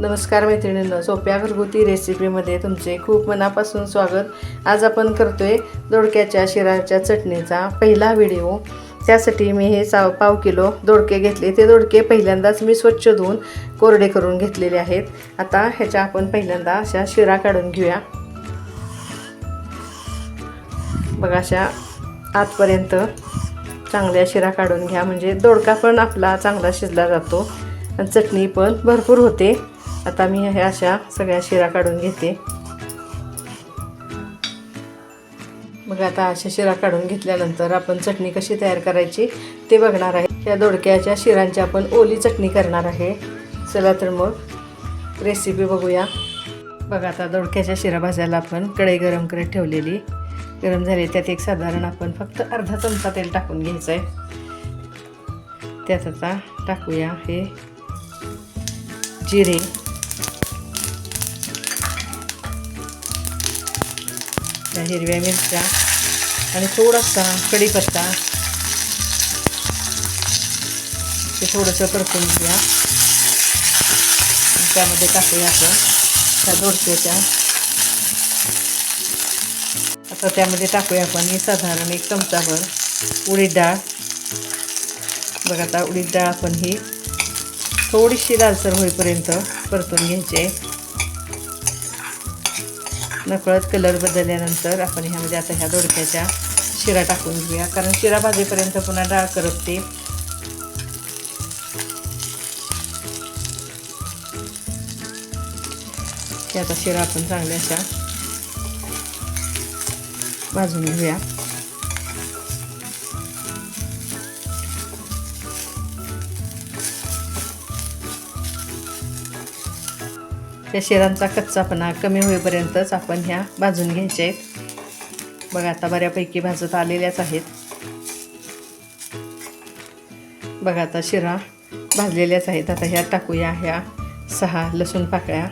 नमस्कार मैत्रिणींनो सोप्या घरगुती रेसिपीमध्ये तुमचे खूप मनापासून स्वागत. आज आपण करतोय दोडक्याच्या शिराच्या चटणीचा पहिला व्हिडिओ त्यासाठी मी हे सा पाव किलो दोडके घेतले. ते दोडके पहिल्यांदाच मी स्वच्छ धुवून कोरडे करून घेतलेले आहेत. आता ह्याच्या आपण पहिल्यांदा अशा शिरा काढून घेऊया. बघा अशा आतपर्यंत चांगल्या शिरा काढून घ्या. म्हणजे दोडका पण आपला चांगला शिजला जातो. आणि चटणी पण भरपूर होते. आता मी ह्या अशा सगळ्या शिरा काढून घेते. मग आता अशा शिरा काढून घेतल्यानंतर आपण चटणी कशी तयार करायची ते बघणार आहे. या दोडक्याच्या शिरांची आपण ओली चटणी करणार आहे. चला तर मग रेसिपी बघूया. बघा आता दोडक्याच्या शिरा भाजायला आपण कढई गरम करत ठेवलेली. गरम झाली त्यात एक साधारण आपण फक्त अर्धा चमचा तेल टाकून घ्यायचं आहे त्यात आता टाकूया हे जिरे. त्या हिरव्या मिरच्या आणि थोडासा कढीपत्ता. ते थोडंसं परतून घ्या. त्यामध्ये टाकूया आपण. त्या दोडक्याच्या. आता त्यामध्ये टाकूया आपण ही साधारण एक चमचाभर उडीद डाळ. बघा आता उडीद डाळ आपण ही थोडीशी लालसर होईपर्यंत परतून घ्यायचे नकळत कलर बदलल्यानंतर आपण ह्यामध्ये आता ह्या दोडक्याच्या शिरा टाकून घेऊया. कारण शिरा भाजीपर्यंत पुन्हा डाळ करपते. आता शिरा आपण चांगल्या अशा भाजून घेऊया. त्या शेरांचा कच्चापणा कमी होईपर्यंतच आपण ह्या भाजून घ्यायच्या आहेत बघा आता बऱ्यापैकी भाजत आलेल्याच आहेत. बघा आता शिरा भाजलेल्याच आहेत. आता ह्या टाकूया ह्या सहा लसूण पाकळ्या.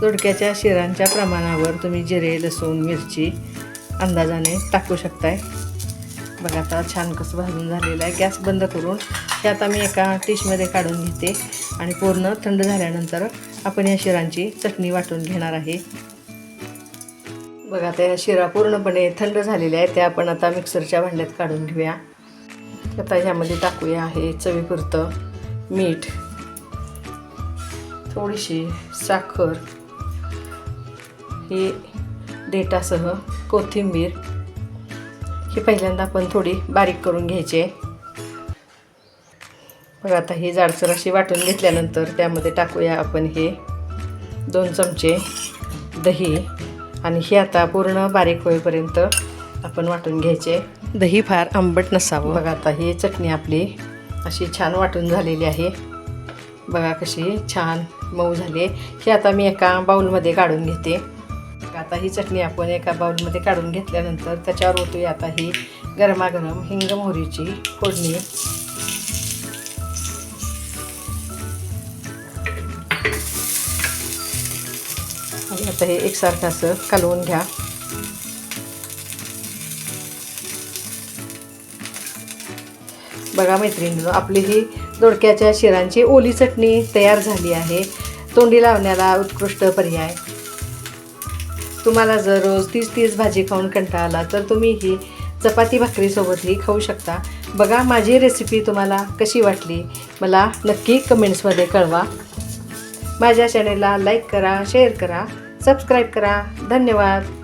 दोडक्याच्या शिरांच्या प्रमाणावर तुम्ही जिरे लसूण मिरची अंदाजाने टाकू शकताय. बघा आता छान कसं भाजून झालेलं आहे. गॅस बंद करून हे आता मी एका डिशमध्ये काढून घेते. आणि पूर्ण थंड झाल्यानंतर आपण या शिरांची चटणी वाटून घेणार आहे. बघा आता या शिरा पूर्णपणे थंड झालेल्या आहेत. त्या आपण आता मिक्सरच्या भांड्यात काढून घेऊया. आता ह्यामध्ये टाकूया आहे चवीपुरतं मीठ. थोडीशी साखर. ही डेटासह कोथिंबीर. ही पहिल्यांदा आपण थोडी बारीक करून घ्यायची आहे. बघा आता ही जाडसर अशी वाटून घेतल्यानंतर त्यामध्ये टाकूया आपण हे दोन चमचे दही. आणि हे आता पूर्ण बारीक होईपर्यंत आपण वाटून घ्यायचे. दही फार आंबट नसावं. बघा आता ही चटणी आपली अशी छान वाटून झालेली आहे. बघा कशी छान मऊ झाली आहे. ही आता मी एका बाऊलमध्ये काढून घेते. आता ही चटणी आपण एका बाउलमध्ये काढून घेतल्यानंतर त्याच्यावर ओतूया आता ही गरमागरम हिंग मोहरीची फोडणी. आणि आता हे एकसारखं असं कालवून घ्या. बघा मैत्रिणींनो आपली ही दोडक्याच्या शिरांची ओली चटणी तयार झाली आहे. तोंडी लावण्याला उत्कृष्ट पर्याय. तुम्हाला जर रोज तीच तीच भाजी खाऊन कंटाळा आला तर तुम्ही ही चपाती भाकरीसोबतही खाऊ शकता. बघा माझी रेसिपी तुम्हाला कशी वाटली. मला नक्की कमेंट्समध्ये कळवा. माझ्या चॅनेलला लाईक करा शेअर करा सबस्क्राईब करा. धन्यवाद.